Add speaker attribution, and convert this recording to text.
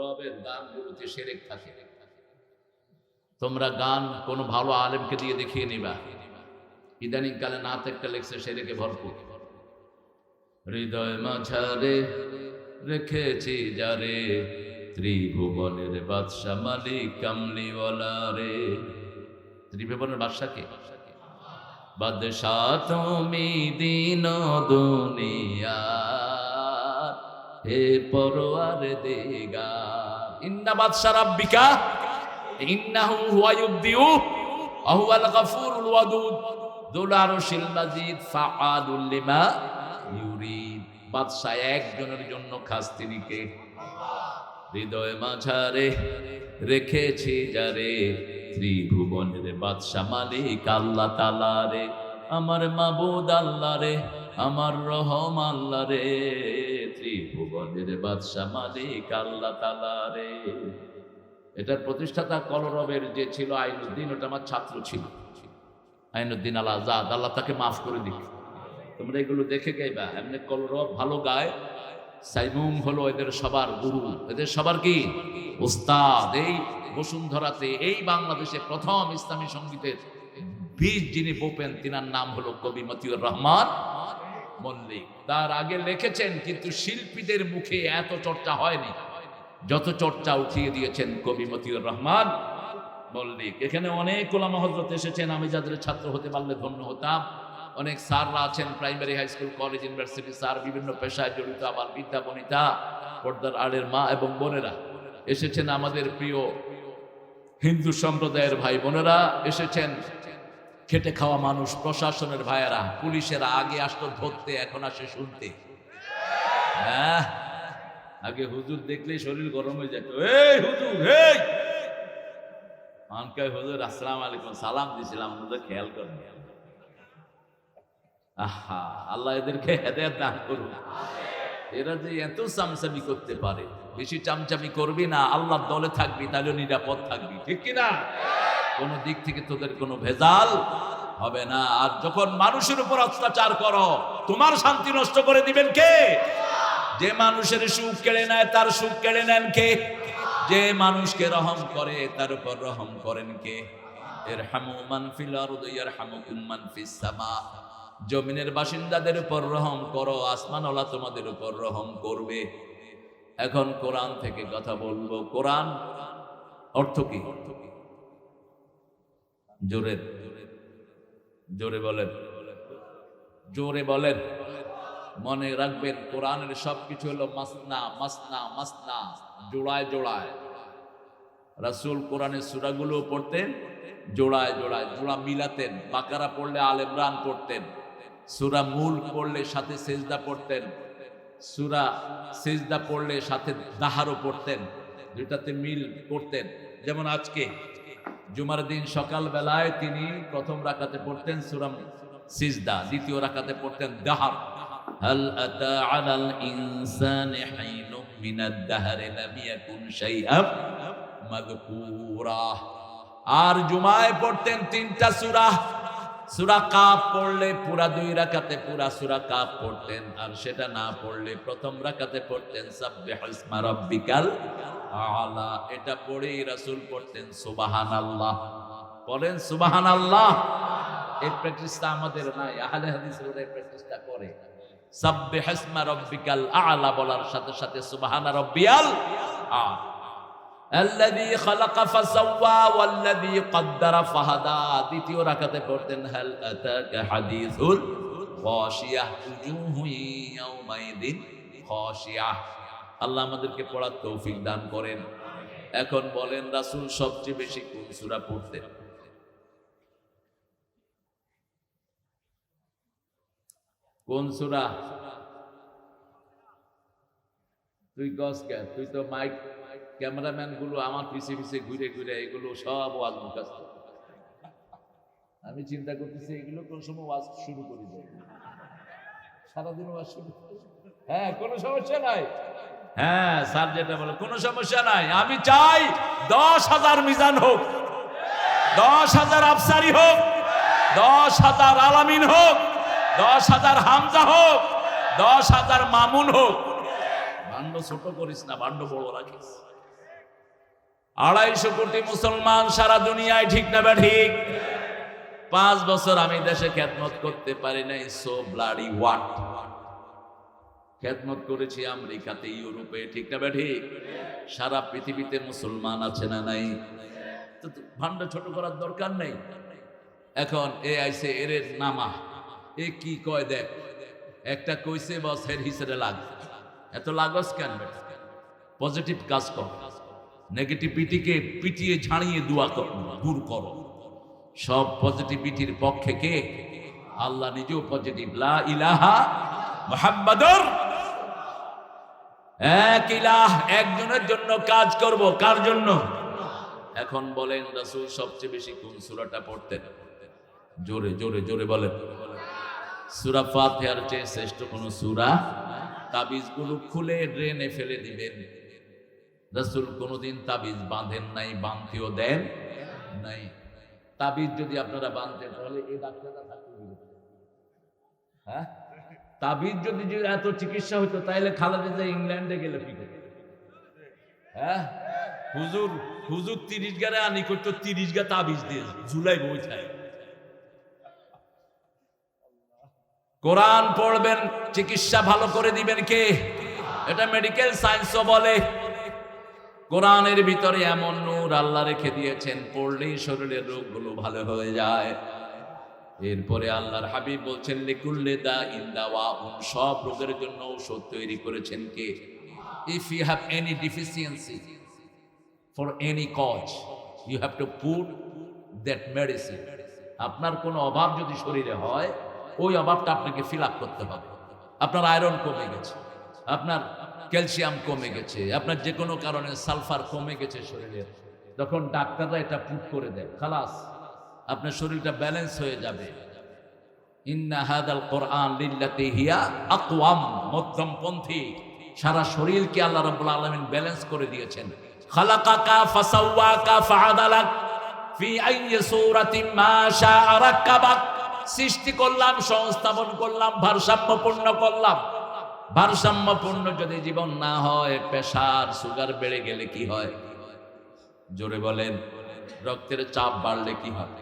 Speaker 1: রবের গানগুলোতে সেরেক থাকে। তোমরা গান কোনো ভালো আলেমকে দিয়ে দেখিয়ে নিবা। ইদানিং কালে না একটা লেখছে সেরেকে ভরপুর। হৃদয় মাঝারে রেখেছি যারে, ত্রিভুবনের বাদশা মালিক কামলিওয়ালা রে। ত্রিভুবনের বাদশাকে বাদশাহ তুমি দিন দুনিয়া। হে পরোয়ার দেগা। ইন্না বাদশা রাব্বিকা, ইন্নাহু হুয়া ইউবদিউ আহুয়াল গাফুরুল ওয়াদুদ। যুল আরশিল মাজিদ ফাআলুল লিমা ইউরিদ। বাদশা একজনের জন্য খাস তিনি কে হৃদয় মাঝারে রেখেছি যারে ত্রিভুবনের বাদশা মালিক আল্লাহ তালা রে, আমার মাবুদ আল্লাহ রে। আমার রহম আল্লাহ রে, ত্রিভুবনের বাদশা মালিক আল্লাহ তালা রে। এটার প্রতিষ্ঠাতা কলরবের যে ছিল আইনুদ্দিন ওটা আমার ছাত্র ছিল। আইনুদ্দিন আল আজাদ, আল্লাহ তাকে মাফ করে দিবে তোমরা এগুলো দেখে গাইবা, এমনি কলরব ভালো গায়। সাইমুম হলো এদের সবার গুরু। এদের সবার কি? ওস্তাদ এই বসুন্ধরাতে, এই বাংলাদেশে প্রথম ইসলামী সঙ্গীতের বীজ যিনি বোপেন তিনার নাম হলো কবি মতিউর রহমান। মল্লিক। তার আগে লিখেছেন, কিন্তু শিল্পীদের মুখে এত চর্চা হয়নি। যত চর্চা উঠিয়ে দিয়েছেন কবি মতিউর রহমান, মল্লিক। এখানে অনেক ওলামা হজরত এসেছেন, আমি যাদের ছাত্র হতে পারলে ধন্য হতাম। অনেক স্যাররা আছেন, primary, high school, college, university sir, বিভিন্ন পেশায় জড়িত আবার বিদ্যা বনিতা, পর্দার আড়ের মা এবং বোনেরা। এসেছেন আমাদের প্রিয় হিন্দু সম্প্রদায়ের ভাই বোনেরা এসেছেন খেটে খাওয়া মানুষ, প্রশাসনের ভাইয়েরা, পুলিশেরা আগে আসতো ধরতে, এখন আসে শুনতে। হ্যাঁ? আগে হুজুর দেখলেই শরীর গরম হয়ে যেত। এই হুজুর, এই! আনকাই হুজুর, আসসালাম আলাইকুম, সালাম দিছিলাম, হুজুর খেয়াল করেন। আহা, আল্লাহ এদেরকে হেদায়ত দান করুন এরা যে এত চামচামি করতে পারে, বেশি চামচামি করবি না, আল্লাহর দলে থাকবি, তাহলে নিরাপদ থাকবি, ঠিক কিনা? কোনো দিক থেকে তোদের কোনো ভেজাল হবে না। আর যখন মানুষের উপর অত্যাচার করো, তোমার শান্তি নষ্ট করে দিবেন কে? যে মানুষের সুখ কেড়ে নেয়, তার সুখ কেড়ে নেন কে? যে মানুষকে রহম করে, তার উপর রহম করেন কে? এর হামু মানফিল আর হামু মান ফিস জমিনের বাসিন্দাদের উপর রহম করো, আসমানওয়ালা তোমাদের উপর রহম করবে। এখন কোরআন থেকে কথা বলব। কোরআন অর্থ কি? জোরে জোরে বলেন। জোরে বলেন। মনে রাখবেন, কোরআনের সবকিছু হলো মাসনা মাসনা মাসনা, জোড়ায় জোড়ায়। রাসূল কোরআনের সূরাগুলো পড়তেন, জোড়ায় জোড়ায়। জোড়া মিলাতেন, বাকারা পড়লে আল ইমরান পড়তেন। সূরা মূল পড়লে সাথে সেজদা পড়তেন। সূরা সেজদা পড়লে সাথে দাহারও পড়তেন। দুটাতে মিল করতেন যেমন আজকে জুমার দিন সকাল বেলায় তিনি প্রথম রাকাতে পড়তেন সূরা সিজদা দ্বিতীয় রাকাতে পড়তেন দাহার هل أتى على الإنسان حين من الدهر لم يكن شيئا مذكورا আর জুমায় পড়তেন তিনটা সূরা সূরা কাপ পড়লে পুরা দুই রাকাতে পুরা সুরা কাপ পড়তেন, আর সেটা না পড়লে প্রথম রাকাতে পড়তেন, সাব্বিহ ইসমা রাব্বিকাল আলা। এটা পড়েই রাসূল পড়তেন, সুবহানাল্লাহ। পড়েন সুবহানাল্লাহ। এই প্র্যাকটিসটা আমাদের নাই, আহলে হাদিসের এই প্র্যাকটিসটা করে। সাব্বিহ ইসমা রাব্বিকাল আলা বলার সাথে সাথে সুবহানা রাব্বিয়াল আলা الذي خلق فسوى والذي قدر فهدى দ্বিতীয় রাকাতে পড়তেন هل أتاك حديث الغاشية وجوه يومئذ خاشعة আল্লাহ আমাদেরকে পড়ার তৌফিক দান করেন এখন বলেন রাসূল সবচেয়ে বেশি কোন সূরা পড়তেন কোন সূরা তুই গস কে তুই তো মাইক ক্যামেরাম্যানগুলো আমার পিছে পিছে ঘুরে ঘুরে এগুলো সব ওয়াজ মুখাস্ত আমি চিন্তা করতেছি, এগুলো কোন সময় ওয়াজ শুরু করে দেব সারাদিন ওয়াজ শুরু হ্যাঁ কোনো সমস্যা নাই। হ্যাঁ স্যার যেটা বলে, কোনো সমস্যা নাই। আমি চাই দশ হাজার মিজান হোক, দশ হাজার আফসারি হোক, দশ হাজার আলামিন হোক, দশ হাজার হামজা হোক, দশ হাজার মামুন হোক। ভাণ্ড ছোট করিস না ভাণ্ড বড় রাখিস। আড়াইশো কোটি মুসলমান সারা দুনিয়ায় ঠিক না বা ঠিক? পাঁচ বছর আমি দেশে খ্যাতমত করতে পারি নাই সো ব্লাডি ওয়াট খ্যাতমত করেছি আমেরিকাতে, ইউরোপে, ঠিক না বা ঠিক? সারা পৃথিবীতে মুসলমান আছে না নাই? তো তো ছোট করার দরকার নেই। এখন এ আইসে, এর নামা। এ কি কয় দেখ? একটা কইছে, বস, এর হিসেবে লাগ। এত লাগস কেন? পজিটিভ কাজ কর। নেগেটিভিটিকে পিটিয়ে ঝাড়িয়ে দুয়া কর, দূর করো। সব পজিটিভিটির পক্ষে কে? আল্লাহ নিজেও পজিটিভ লা ইলাহা মুহাম্মাদুর এক ইলাহ একজনের জন্য কাজ করব, কার জন্য? এখন বলেন রাসূল, সবচেয়ে বেশি কোন সূরাটা পড়তেন? জোরে জোরে জোরে বলেন। সূরা ফাতিহার চেয়ে শ্রেষ্ঠ কোন সূরা? তাবিজগুলো খুলে ড্রেনে ফেলে দিবেন। রাসূল কোনোদিন তাবিজ বাঁধেন নাই, বাঁধতেও দেন নাই। তাবিজ যদি আপনারা বাঁধতেন, তাহলে এই ডাক্তাররা থাকতে হ্যাঁ? তাবিজ যদি এত চিকিৎসা হতো তাহলে খালেদা যে ইংল্যান্ডে গেলে কি করতে? হ্যাঁ? হুজুর হুজুর তিরিশ গারে আনি করতো, তিরিশ গা তাবিজ দিয়ে জুলাই বইঠায় কোরআন পড়বেন, চিকিৎসা ভালো করে দিবেন কে? এটা মেডিকেল সায়েন্সও বলে। কোরআনের ভিতরে এমন নূর আল্লাহ রেখে দিয়েছেন, পড়লেই শরীরের রোগগুলো ভালো হয়ে যায়। এরপরে আল্লাহর হাবিব বলছেন, লিকুল্লে দা ইন্দাওয়া সব রোগের জন্য ঔষধ তৈরি করেছেন কে? If you have any deficiency for any cause you have to put that medicine আপনার কোনো অভাব যদি শরীরে হয়, ওই অভাবটা আপনাকে ফিল আপ করতে হবে। আপনার আয়রন কমে গেছে। আপনার ক্যালসিয়াম কমে গেছে। আপনার যে কোনো কারণে সালফার কমে গেছে শরীরের তখন ডাক্তাররা এটা পুট করে দেয়। খালাস, আপনার শরীরটা ব্যালেন্স হয়ে যাবে। ইন্না হাদাল কোরআন লিল্লাতি হিয়া আকওয়াম, মধ্যমপন্থী। সারা শরীরকে আল্লাহ রাব্বুল আলামিন ব্যালেন্স করে দিয়েছেন। খালাকাকা ফাসাওয়াকা ফাআদালাক ফি আইয়ি সূরাতিন মা শাআ রাক্কাবাক। সৃষ্টি করলাম, সংস্থাপন করলাম, ভারসাম্যপূর্ণ করলাম। ভারসাম্যপূর্ণ যদি জীবন না হয়, প্রেশার সুগার বেড়ে গেলে কি হয়? জোরে বলেন, রক্তের চাপ বাড়লে কি হয়?